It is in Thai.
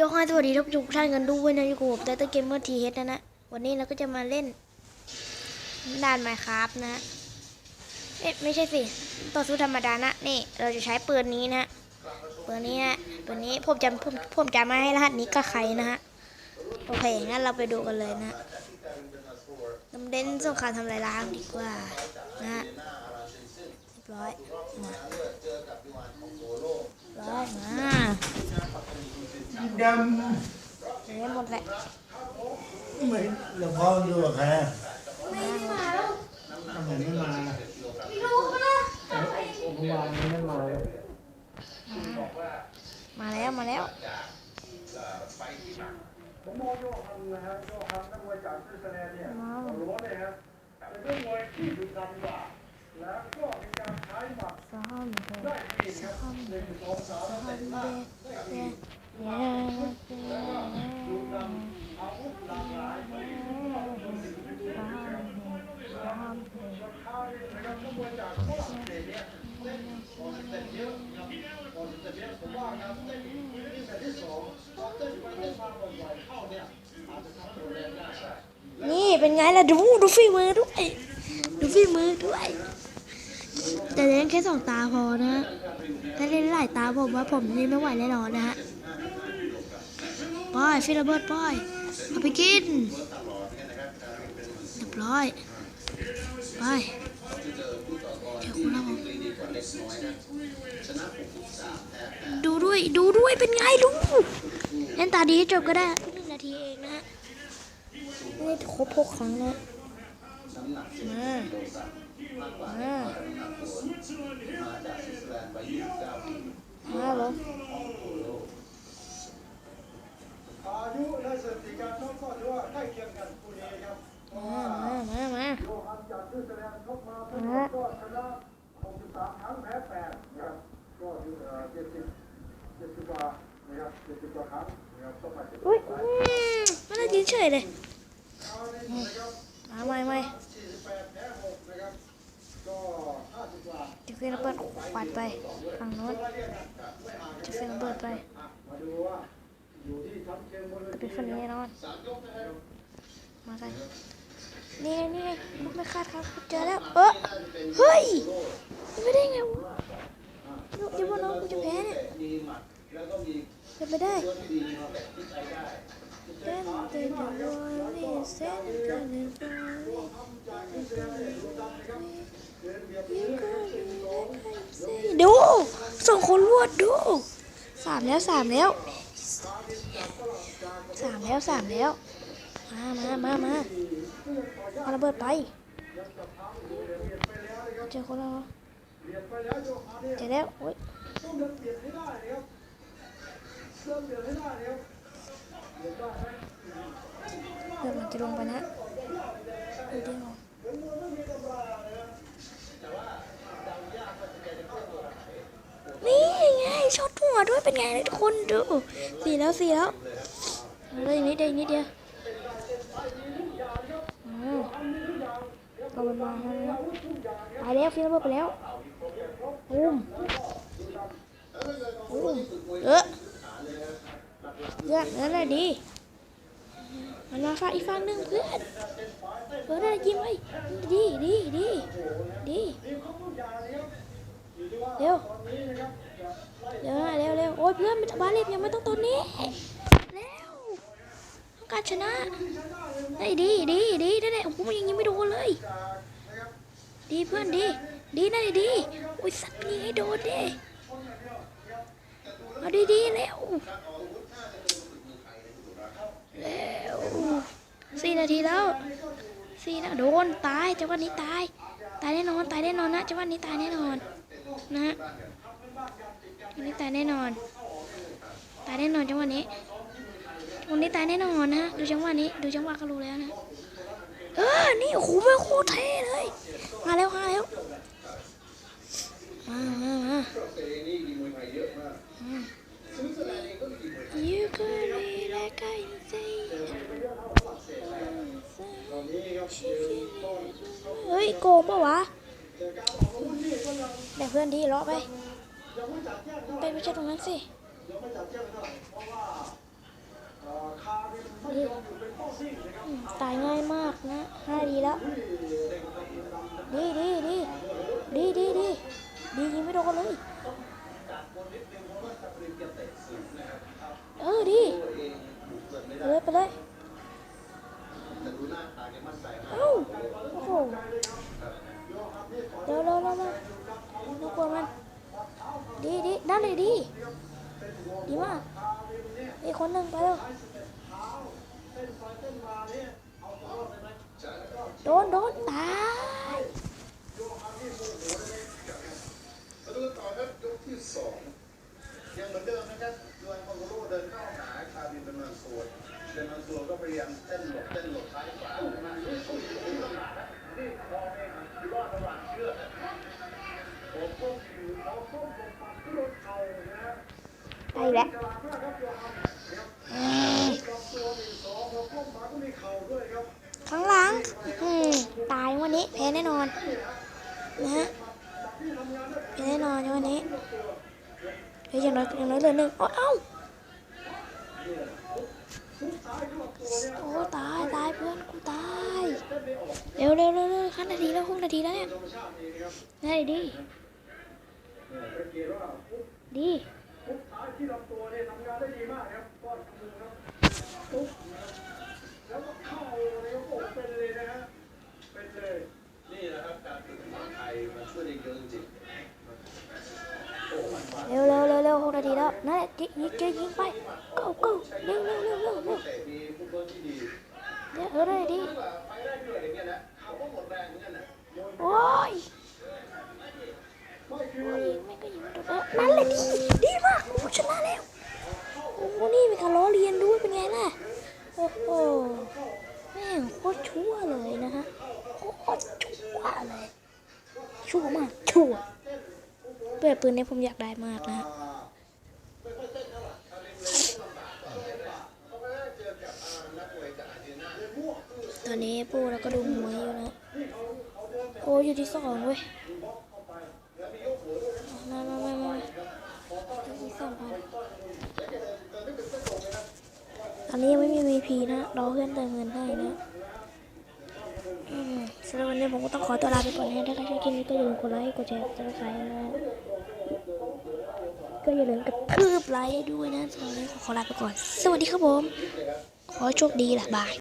ยกให้สวัสดีทุกท่านกันด้วยนะอยู่กับผมไตเตอร์เกมเมอร์ทีเฮดนะนะ วันนี้เราก็จะมาเล่นด่านไมครับนะ เอ๊ะไม่ใช่สิ ต่อสู้ธรรมดานะ นี่ เราจะใช้ปืนนี้นะปืนนี้นะปืนนี้ผมจำผมผมจำมาให้รหัสนี้กับใครนะฮะ โอเค งั้นเราไปดูกันเลยนะนำเด่นสงครามทำลายล้างดีกว่านะฮะเรียบร้อยมาร้อยมา ดเรียบหมดแหละำเหมือนหลวงพ่ออยู่กับใครอะทำไมไม่มาล่ะเมื่อวานนี้ไม่มาเลยมาแล้วมาแล้วผมมองโยฮันนะฮะโยฮันนักมวยจากสวิตเซอร์แลนด์เนี่ยมาล้วนเลยฮะเป็นนักมวยที่ดุดันกว่าแล้วก็มีการใช้หมัด นี่เป็นไงล่ะดูดูฝีมือด้วย ดูฝีมือด้วย แต่เล่นแค่สองตาพอนะถ้าเล่นหลายตาผมว่าผมนี่ไม่ไหวแน่นอนนะฮะป้อยฟิลเบิร์ดป้อยเอาไปกินเรียบร้อยไปเดี๋ยวคุณนะผมดูด้วยดูด้วยเป็นไงดูเล่นตาดีให้จบก็ได้หนึ่งนาทีเองนะฮะไม่ครบหกครั้ง นะมามามาลงอายุและสถิติการชกก็ถือว่าใกล้เคียงกันคู่นี้ครับเพราะมาว่ามามามา โยฮันจากสวิตเซอร์แลนด์ชกมาทั้งหมดก็ชนะ63ครั้งแพ้8นะครับก็อยู่เอ่อ70 70กว่านะครับ70กว่าครั้งนะครับชกมาอุ้ยอืมไม่ได้ยินเฉยเลยคราวนี้นะครับมาใหม่ใหม่48แพ้6 จะขึ้นระเบิดขวาดไปฝั่งโน้นรายละเอียดนะไม่อ่านจะขึ้นระเบิดไปอะมาดูว่าอยู่ที่ชั้นเนเวเป็ทีนคนนี้แน่นอนสามยกนรับมากันนี่ไงนี่ไงลูกไม่คาดครับเจอแล้วเออเฮ้ยไม่ได้ไงวะลูกที่ว่าน้องกูจะแพ้เนี่ยมีหมัดแล้วก็มีเป็นไม่ได้เต้นเต้นเต้นนี่เส้นเต้นเต้นเต้น ดูสองคนรวดดูสามแล้วสามแล้วสามแล้วสามแล้ว มามามามาเอาระเบิดไปเจอคนแล้วเรอเจอแล้วโอ๊ยต้องเดินเบียดให้ได้นะครับเดินเบียดให้ได้นะครับเบียดได้ไหมเดี๋ยวมันจะลงไปนะเดี๋ยวเดี๋ยวนี่ไง ช็อตหัวด้วยเป็นไงทุกคนดูสี่แล้วสี่แล้วเลยนิดเดียวอีกนิดเดียวอืมก็มันมาแล้วไปแล้วฟิลเบอร์ไปแล้วอุ้มอุ้มเออเพื่อนนั่นแหละดีมันมาฝากอีกฝั่งหนึ่งเพื่อนเออได้ยิงไว้ดีดีดีดี เร็วเร็วนะเร็วเร็วโอ้ยเพื่อนไม่ต้องบาเล็บยังไม่ต้องตัวนี้เร็วต้องการชนะได้ดีดีดีได้ได้โอ้โหมันยังยิงไม่โดนเลย ดีเพื่อนดีดีนะดีโอ้ยสัตว์ยิงให้โดนดิเอาดีดีเร็วเร็วสี่นาทีแล้วสี่นะโดนตายจังหวะนี้ตาย ตายแน่นอนตายแน่นอนนะจังหวะนี้ตายแน่นอน นะฮะจังนี้ตายแน่นอน ตายแน่นอนจังหวะนี้ วันนี้ตายแน่นอนนะดูจังหวะนี้ ดูจังหวะก็รู้แล้วนะ เออ นี่โอ้โหมันโคตรเท่เลย มาแล้วมาแล้วมามามาอืม You could be like I say เฮ้ยโกงปะวะ แบ่งเพื่อนที่เลาะไปไปไม่ใช่ตรงนั้นสิตายง่ายมากนะห้าดีแล้ว ดีดีดีดีดีดีดียิงไม่โดนเลยเออดีเลยไปเลยเอ้าโอ้โหเร็วเร็วเร็ว เร็วน่ากลัวมัน ดีดีนั่นเลยดี ดีมากอีกคนหนึ่งไปแล้ว โดนโดนตาย มาก็มีเข่าด้วยครับข้างหลังตายวันนี้แพ้แน่นอนนะฮะแพ้แน่นอนวันนี้เฮ้ยอย่างน้อยอย่างน้อยเลือหนึ่งโอ้เอ้าโอ้ตายตายเพื่อนกูตายเร็วเร็วเร็วเร็วขั้นนาทีแล้วหกนาทีแล้วเนี่ยได้ดีดี ทุกท้าที่ลำตัวเนี่ยทำงานได้ดีมากครับก้อนมือครับทุกแล้วก็เข้าเลยก็โอ้เป็นเลยนะฮะเป็นเลย นี่แหละครับการฝึกของไทยมันช่วยได้เยอะจริงเร็วเร็วเร็วเร็วหกนาทีแล้วนั่นแหละยิงยิงยิงไป go go เร็วเร็วเร็วเร็วเร็วแต่มีฟุตบอลที่ดีเดี๋ยวเออได้ดีไปได้ด้วเงี้ยนะเขาก็หมดแรงเหมือนกันนะ โอ้ย ไม่คือ โอ้ยยิงไม่ก็ยิงไม่โดนเออนั่นแหละดีดีมากโอ้ชนะแล้วโอ้โหนี่มีการล้อเลียนด้วยเป็นไงล่ะโอ้โหแม่งโคตร ชั่วเลยนะฮะโคตรชั่วเลย ชั่วมากชั่วเปิดปืนนี่ผมอยากได้มากนะฮะตอนนี้ปูเราก็ดูมวยอยู่นะโอ้อยู่ที่สองเว้ยมามามามาที่สองพันตอนนี้ยังไม่มี VP นะรอเพื่อนเติมเงินให้นะ สำหรับวันนี้ผมก็ต้องขอตัวลาไปก่อนนะถ้าใครชอบคลิปนี้ก็อย่าลืมกดไลค์ กดแชร์กดซับสไครต์นะ ก็อย่าลืมกระทืบไลค์ด้วยนะสำหรับวันนี้ขอลาไปก่อน สวัสดีครับผม ขอโชคดีล่ะบาย